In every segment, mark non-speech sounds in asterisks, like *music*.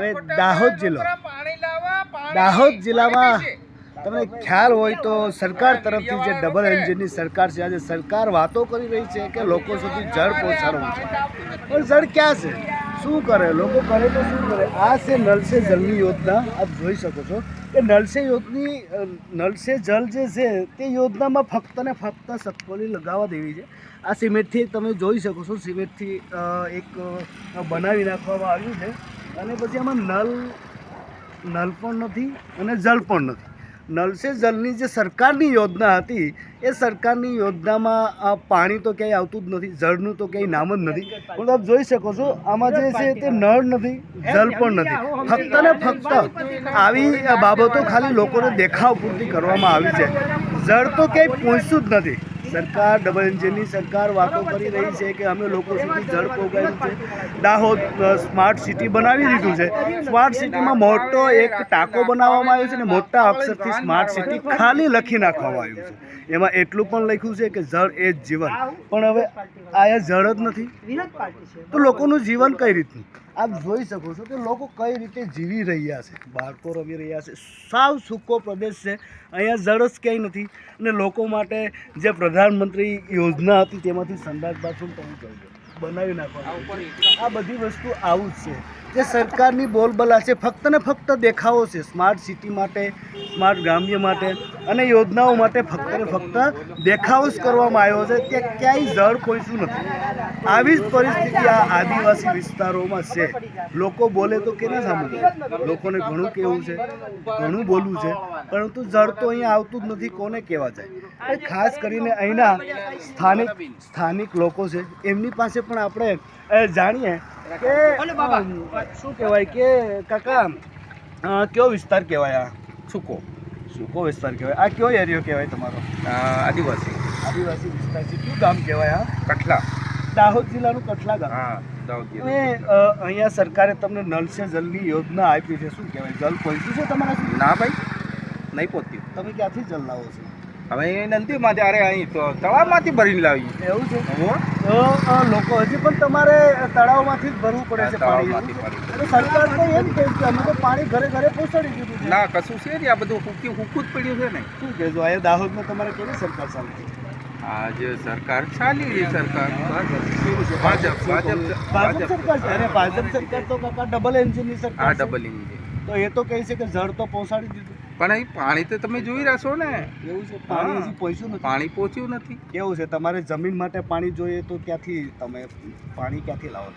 હવે દાહોદ જિલ્લો. દાહોદ જિલ્લામાં તમને ખ્યાલ હોય તો સરકાર તરફથી જે ડબલ એન્જિનની સરકાર છે આજે સરકાર વાતો કરી રહી છે કે લોકો સુધી જળ પહોંચાડવું છે. પણ જળ ક્યાં છે? શું કરે? લોકો કરે તો શું કરે? આ છે નળ સે જલની યોજના. આપ જોઈ શકો છો કે નળ સે યોજની નળ સે જલ જે છે તે યોજનામાં ફક્ત ને ફક્ત સતકોલી લગાવવા દેવી છે. આ સિમેન્ટથી તમે જોઈ શકો છો સિમેન્ટથી એક બનાવી નાખવામાં આવ્યું છે. અને પછી આમાં નલ નલ પણ નથી અને જળ પણ નથી. નલ સે જલની જે સરકારની યોજના હતી, એ સરકારની યોજનામાં આ પાણી તો ક્યાંય આવતું જ નથી, જળનું તો ક્યાંય નામ જ નથી. પણ આપ જોઈ શકો છો, આમાં જે છે તે નળ નથી, જળ પણ નથી. ફક્ત ને ફક્ત આવી બાબતો ખાલી લોકોને દેખાવ પૂરતી કરવામાં આવી છે. જળ તો ક્યાંય પહોંચ્યું જ નથી. સરકાર ડબલ એન્જિનની સરકાર વાતો કરી રહી છે કે અમે લોકો સુધી જળ પહોંચાડ્યું છે. દાહોદ સ્માર્ટ સિટી બનાવી દીધું છે. સ્માર્ટ સિટીમાં મોટો એક ટાંકો બનાવવામાં આવ્યો છે અને મોટા અક્ષરથી સ્માર્ટ સિટી ખાલી લખી નાખવામાં આવ્યું છે. એમાં એટલું પણ લખ્યું છે કે જળ એ જ જીવન. પણ હવે આ જળ જ નથી. તો લોકોનું જીવન કઈ રીતનું? આપ જોઈ શકો છો કે લોકો કઈ રીતે જીવી રહ્યા છે. બાળકો રમી રહ્યા છે. સાવ સૂકો પ્રદેશ છે. અહીંયા જળસ ક્યાંય નથી. અને લોકો માટે જે પ્રધાનમંત્રી યોજના હતી તેમાંથી સંડાસ બાથરૂમ પણ બનાવી નાખવા આ બધી વસ્તુ આવું જ છે. જે સરકારની બોલબલા છે, ફક્ત ને ફક્ત દેખાવો છે સ્માર્ટ સિટી માટે સ્માર્ટ ગ્રામ્ય માટે અને યોજનાઓ માટે ફક્ત ને ફક્ત દેખાવો જ કરવામાં આવ્યો છે. ત્યાં ક્યાંય જળ પહોંચ્યું નથી. આવી જ પરિસ્થિતિ આ આદિવાસી વિસ્તારોમાં છે. લોકો બોલે તો કેના સાંભળવું લોકોને ઘણું કહેવું છે, ઘણું બોલવું છે, પરંતુ જળ તો અહીંયા આવતું જ નથી, કોને કહેવા જાય? ખાસ કરીને અહીંના સ્થાનિક સ્થાનિક લોકો છે. એમની પાસે પણ આપણે જાણીએ કે બાબા. શું કહેવાય કે કાકા કયો વિસ્તાર કહેવાય આ? સૂકો. સૂકો વિસ્તાર કહેવાય. આ કયો એરિયો કહેવાય તમારો? આદિવાસી. આદિવાસી વિસ્તાર છે. કયું ગામ કહેવાય આ? કઠલા દાહોદ જિલ્લાનું કઠલા ગામ. હા અહીંયા સરકારે તમને નલ સે જલની યોજના આપી છે. શું કહેવાય? જલ પહોંચ્યું છે તમારા ના ભાઈ નહીં પહોંચ્યું. તમે ક્યાંથી જલ લાવો છો? હવે એ નંદીમાં જ્યારે અહીં તો તળાવમાંથી ભરીને લાવી. એવું છે? હો? તો લોકો હજી પણ તમારે તળાવમાંથી જ ભરવું પડે છે પાણી સરકાર તો એમ કહે છે અમે તો પાણી ઘરે ઘરે પહોંચાડી દીધું છે. ના કશું છે ને આ બધું હુકી હુકું જ પડ્યું છે ને. શું જો અહીંયા દાહોદમાં તમારે કેવી સરકાર ચાલતી આજે સરકાર ચાલી રહી સરકાર. ભાજપ. ભાજપ સરકાર અરે ભાજપ સરકાર તો કાકા ડબલ એન્જિનની આ સરકાર છે. ડબલ એન્જિન તો એ તો કહે છે કે જળ તો પહોંચાડી દીધું પણ અહીં પાણી તો તમે જોઈ રહ્યા છો ને. એવું છે પાણી હજી પહોંચ્યું નથી. પાણી પહોંચ્યું નથી. કેવું છે તમારે જમીન માટે પાણી જોઈએ તો ક્યાંથી તમે પાણી ક્યાંથી લાવો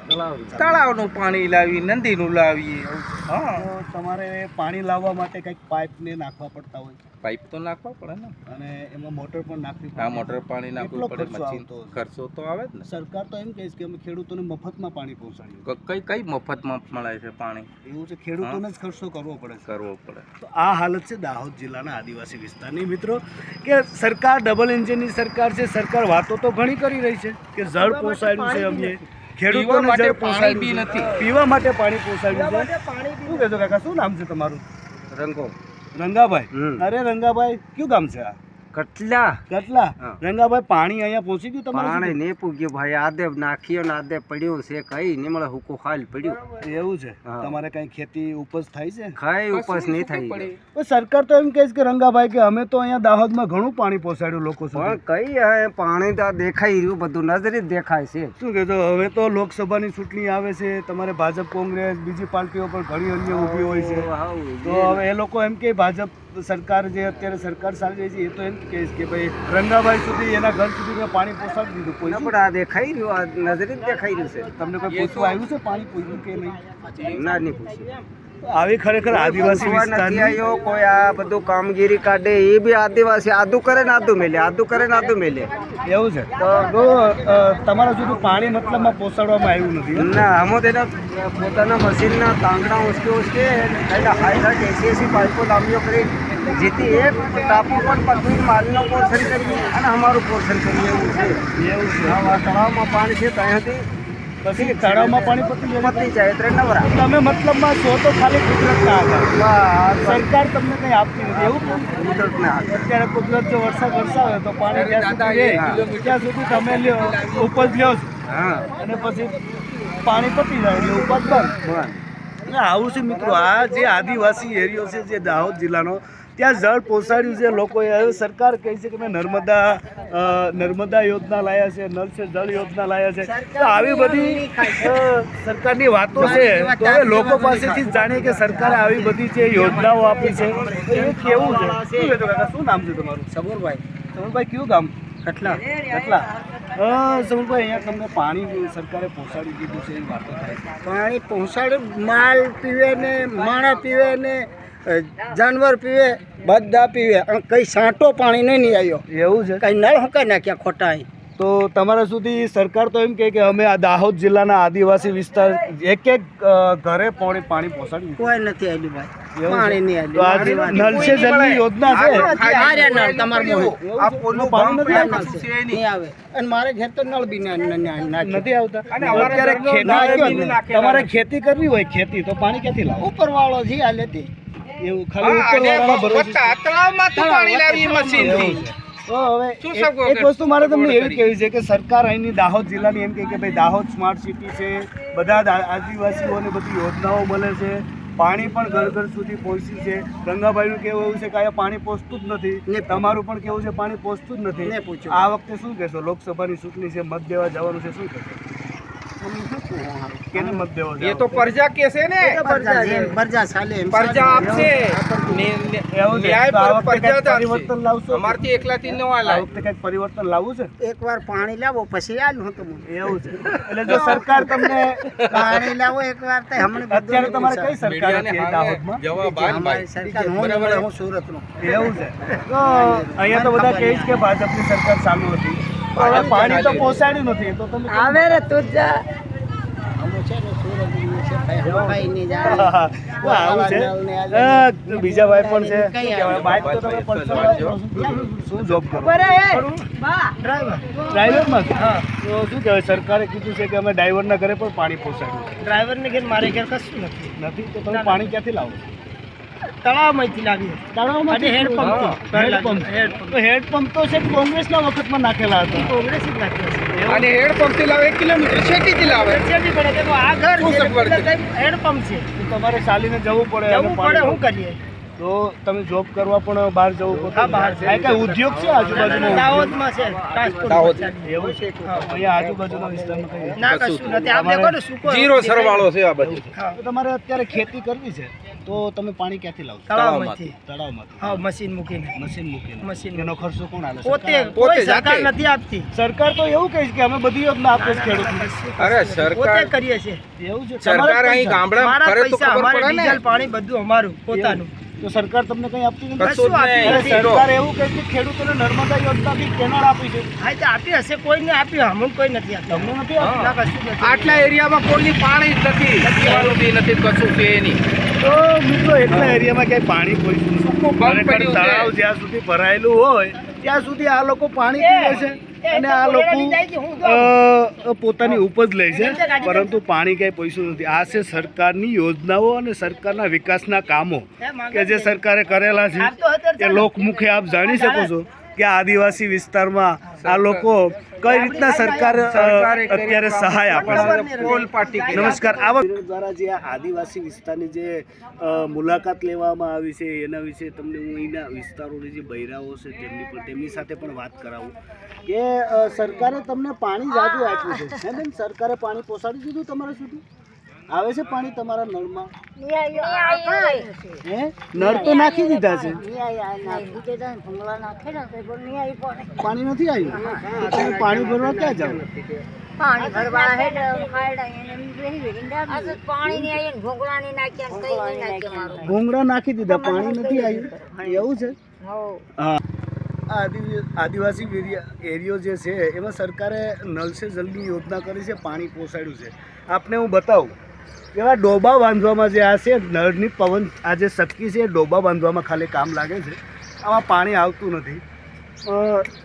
તળાવનું પાણી લાવી નદીનું લાવીએ હા. તમારે પાણી લાવવા માટે કંઈક પાઇપને નાખવા પડતા હોય પાઇપ તો નાખવા પડે ને. અને એમાં મોટર પણ નાખવી પડે. હા મોટર પાણી નાખવું પડે મશીન ખર્ચો તો આવે જ ને. સરકાર તો એમ કહે છે કે અમે ખેડૂતોને મફતમાં પાણી પહોંચાડીએ. ક- કઈ કઈ મફતમાં મળે છે પાણી? એવું છે ખેડૂતોને જ ખર્ચો કરવો પડે કરવો પડે. તો આ હાલત છે દાહોદ જિલ્લાના આદિવાસી વિસ્તારની. મિત્રો કે સરકાર ડબલ એન્જિનની સરકાર છે સરકાર વાતો તો ઘણી કરી રહી છે કે જળ પહોંચાડ્યું છે અમે ખેડૂતોને માટે જળ પહોંચાડ્યું બી નથી. પીવા માટે પાણી પહોંચાડ્યું છે. શું કહેશો કાકા શું નામ છે તમારું? રંગો. રંગાભાઈ. અરે રંગાભાઈ કયું ગામ છે આ? કટલા. કેટલા? રંગાભાઈ પાણી અહીંયા પહોંચી ગયું તમારે પાણી ને પૂગ્યું ભાઈ. આદે નાખ્યો ને આદે પડ્યો છે કઈ. નિમળે હુકો ખાલ પડ્યું. એવું છે? તમારે કઈ ખેતી ઉપજ થાય છે? કઈ ઉપસ નહીં થઈ તો સરકાર તો એમ કહે છે કે રંગાભાઈ કે અમે તો અહીંયા દાહોદમાં ઘણું પાણી પહોંચાડ્યું લોકો પણ કઈ હે પાણી તો દેખાઈ રહ્યું બધું નજરે દેખાય છે. શું કહેતો હવે તો લોકસભાની ચૂંટણી આવે છે તમારે ભાજપ કોંગ્રેસ બીજી પાર્ટીઓ પણ ઘણી અન્ય ઊભી હોય છે. તો હવે એ લોકો એમ કે ભાજપ સરકાર જે અત્યારે સરકાર ચાલી રહી છે એ તો એમ કહે છે કે ભાઈ રંગાભાઈ સુધી એના ઘર સુધી મેં પાણી પહોંચાડી દીધું. કોઈ પણ આ દેખાઈ રહ્યું આ નજરે જ દેખાઈ રહ્યું છે. તમને કોઈ પૂછવું આવ્યું છે પાણી પૂછ્યું કે નહીં? ના નહીં પૂછ્યું. આવી ખરેખર આદિવાસી વિસ્તારની કોઈ આ બધું કામગીરી કાઢે એ બી આદિવાસી આદુ કરે ને આદુ મેલે આદુ કરે ને આદુ મેલે. એવું છે? તો તમારા સુધી પાણી મતલબમાં પોસાડવામાં આવ્યું નથી ના અમો તેના પોતાના મશીનના તાંગડા ઉસકે ઉસકે એના હાઈ હાઈ એસી એસી પાઇપો લાંબીઓ કરી જેથી એક ટાપુ પણ પકડી માલનો પોષણ કરીએ અને અમારું પોષણ કરીએ એવું છે. એવું છે. તળાવમાં પાણી છે ત્યાંથી પછી તળાવમાં પાણી પતી જાય. પતી જાય એટલે નવરા. તમે મતલબમાં છો તો ખાલી કુદરતના સરકાર તમને કંઈ આપતી નથી. એવું? કુદરતને અત્યારે કુદરત જો વરસાદ વરસાવે તો પાણી જ્યાં સુધી ત્યાં સુધી તમે લ્યો ઉપજ લ્યો. હા. અને પછી પાણી પતી જાય એટલે ઉપજ બંધ. આવું છે મિત્રો આ જે આદિવાસી એરિયો છે જે દાહોદ જિલ્લાનો ત્યાં જળ પહોંચાડ્યું છે લોકોએ. હવે સરકાર કહે છે કે મેં નર્મદા નર્મદા યોજના લાયા છે નલ સે જળ યોજના લાયા છે. તો આવી બધી સરકારની વાતો છે. તો હવે લોકો પાસેથી જ જાણીએ કે સરકારે આવી બધી જે યોજનાઓ આપી છે એ કેવું છે? શું નામ છે તમારું? સબુરભાઈ. સમરભાઈ કયું ગામ? કટલા. કેટલા. સમરભાઈ અહીંયા તમને પાણી સરકારે પહોંચાડી દીધું છે એવી વાતો થાય છે. પાણી પહોંચાડે માલ પીવે ને માણા પીવે ને જાનવર પીવે બધા પીવે અને કઈ સાંટો પાણી નહીં નહીં આવ્યો. એવું છે? કઈ નળ હંકાઈ નાખ્યા ખોટા. તો તમારા સુધી સરકાર તો એમ કહે કે અમે આ દાહોદ જિલ્લાના આદિવાસી વિસ્તાર એક એક ઘરે પાણી પાણી પહોંચાડી કોઈ નથી આવ્યું ભાઈ. એવું પાણી નહીં આવ્યું નલ જલની યોજના છે? નળ તમારા આ પાણી નથી આવે. અને મારે ઘેર તો નળ બી. નથી આવતા? અને અમારા ખેતી તમારે ખેતી કરવી હોય ખેતી તો પાણી ક્યાંથી લાવો? ઉપરવાળો છે આ લેતી. એવું ખાલી તળાવમાંથી પાણી લાવી મશીનથી તો હવે એક- વસ્તુ મારે તમને એવી કહેવી છે કે સરકાર અહીંની દાહોદ જિલ્લાની એમ કહે કે ભાઈ દાહોદ સ્માર્ટ સિટી છે બધા આદિવાસીઓને બધી યોજનાઓ મળે છે પાણી પણ ઘર ઘર સુધી પહોંચી છે. ગંગાભાઈનું કેવું એવું છે કે અહીંયા પાણી પહોંચતું જ નથી. તમારું પણ કેવું છે પાણી પહોંચતું જ નથી. પૂછ્યું. આ વખતે શું કહેશો? લોકસભાની ચૂંટણી છે મત દેવા જવાનું છે શું કહેશો? એ તો પ્રજા કે છે ને? છે, પ્રજા ચાલે. છે. પ્રજા આપશે. અમારથી એકલાથી ન વખતે કંઈક પરિવર્તન લાવવું છે? એકવાર પાણી લાવો પછી આલું હું તમને. એવું છે. એટલે જો સરકાર તમને પાણી લાવો એકવાર તો હમણે અત્યારે તમારે કઈ સરકાર હામે દાહોદમાં? જવાબ. સરકાર હું હું સુરતનો. એવું છે. તો અહીંયા તો બધા કહે છે કે ભાજપની સરકાર ચાલુ હતી. પાણી તો પહોંચાડ્યું નથી તો તમે આવે રે તું જા *laughs* બીજા ભાઈ પણ છે. શું જોબ ડ્રાઈવરમાં? તો શું કહેવાય? સરકારે કીધું છે કે અમે ડ્રાઈવરના ઘરે પણ પાણી પહોંચાડ્યું ડ્રાઈવર ને ઘેર મારે ઘેર કશું નથી. નથી? તો તમે પાણી ક્યાંથી લાવો? તળાવમાંથી લાવી તળાવમાંથી હેન્ડપંપ હેડપંપ હેન્ડપંપ હેડપંપ તો છે કોંગ્રેસના વખતમાં નાખેલા હતા. કોંગ્રેસ જ નાખ્યો અને હેડપંપથી લાવે એક કિલોમીટર શેટીથી લાવે. શેટી પડે તો આ ઘર શું છે. હેડપંપ છે? તમારે ચાલીને જવું પડે જવું પડે શું કરીએ. તો તમે જોબ કરવા પણ બહાર જવું પડે. હા, બહાર છે. કે ઉદ્યોગ છે આજુબાજુ દાહોદમાં છે. દાહોદ. એવું છે? અહીંયા આજુબાજુનો વિસ્તારમાં ના કશું નથી. આપ દેખો ને સૂકો જીરો સરવાળો છે આ બધું. તો તમારે અત્યારે ખેતી કરવી છે? તો તમે પાણી ક્યાંથી લાવો તળાવમાંથી. તળાવમાંથી. હા મશીન મૂકીને. મશીન મૂકીને. મશીન. એનો ખર્ચો કોણ આલે? પોતે સરકાર? પોતે સરકાર નથી આપતી. સરકાર તો એવું કહે છે કે અમે બધી યોજના આપે છે ખેડૂત અરે પોતે કરીએ છીએ. એવું છે. સરકાર અહીં ગામડા કરે તો ખબર પડે ને. ડીઝલ પાણી બધું અમારું પોતાનું. તો સરકાર તમને કઈ આપતી નથી? આપી નથી. સરકાર એવું કહે છે કે ખેડૂતોને નર્મદા યોજના બી કેનાલ આપી છે. હા તો આપી હશે કોઈને આપ્યું અમુક કોઈ નથી આપ્યું તમને નથી આપી ના કશું નથી આટલા એરિયામાં કોઈની પાણી જ નથી. બી નથી કશું છે નહીં. તો મિત્રો એટલા એરિયામાં ક્યાંય પાણી કોઈ સૂકું ખરેખર તળાવ જ્યાં સુધી ભરાયેલું હોય ત્યાં સુધી આ લોકો પાણી પીવે છે. અને આ લોકો પોતાની ઉપજ લે છે પરંતુ પાણી ક્યાંય પૈસું નથી. આ છે સરકારની યોજનાઓ અને સરકારના વિકાસના કામો કે જે સરકારે કરેલા છે એ લોકમુખે આપ જાણી શકો છો. કે આદિવાસી વિસ્તારમાં આ લોકો કઈ રીતના સરકાર અત્યારે સહાય આપે છે. નમસ્કાર. આવા દ્વારા જે આદિવાસી વિસ્તારની જે મુલાકાત લેવામાં આવી છે એના વિશે તમને હું અહીંના વિસ્તારોની જે બૈરાઓ છે તેમની પણ તેમની સાથે પણ વાત કરાવું. કે સરકારે તમને પાણી જાજુ આપ્યું છે. સરકારે પાણી પહોંચાડી દીધું તમારા સુધી? આવે છે પાણી તમારા નળમાં? હે? નળ તો નાખી દીધા છે. પાણી. નથી આવ્યું? તમે પાણી ભરવા ક્યાં જાવ પાણી ભરવા હેડ ખાયડા એને બેહી બેહી આ તો પાણી ની આયે ને ઢોકળાની નાખ્યા ને કઈ ની નાખ્યા મારું? ભૂંગળા નાખી દીધા પાણી નથી આવ્યું? એવું છે? હો. આદિવાસી એરિયા એરિયો જે છે એમાં સરકારે નલ સે જલની યોજના કરી છે પાણી પહોંચાડ્યું છે. આપને હું બતાવું એવા ડોબા બાંધવામાં જે આ છે, નળની પવન આ જે શક્તિ છે, એ ડોબા બાંધવામાં ખાલી કામ લાગે છે. આમાં પાણી આવતું નથી.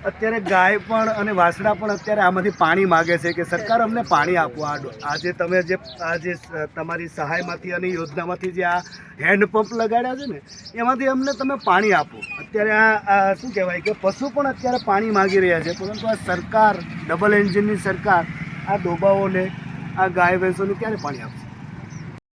અત્યારે ગાય પણ અને વાસણા પણ અત્યારે આમાંથી પાણી માગે છે કે સરકાર અમને પાણી આપો. આ આજે તમે જે, આ જે તમારી સહાયમાંથી અને યોજનામાંથી જે આ હેન્ડપંપ લગાડ્યા છે ને, એમાંથી અમને તમે પાણી આપો. અત્યારે આ શું કહેવાય કે પશુ પણ અત્યારે પાણી માગી રહ્યા છે, પરંતુ આ સરકાર, ડબલ એન્જિનની સરકાર આ ડોબાઓને, આ ગાય ભેંસોને ક્યારે પાણી આપશે?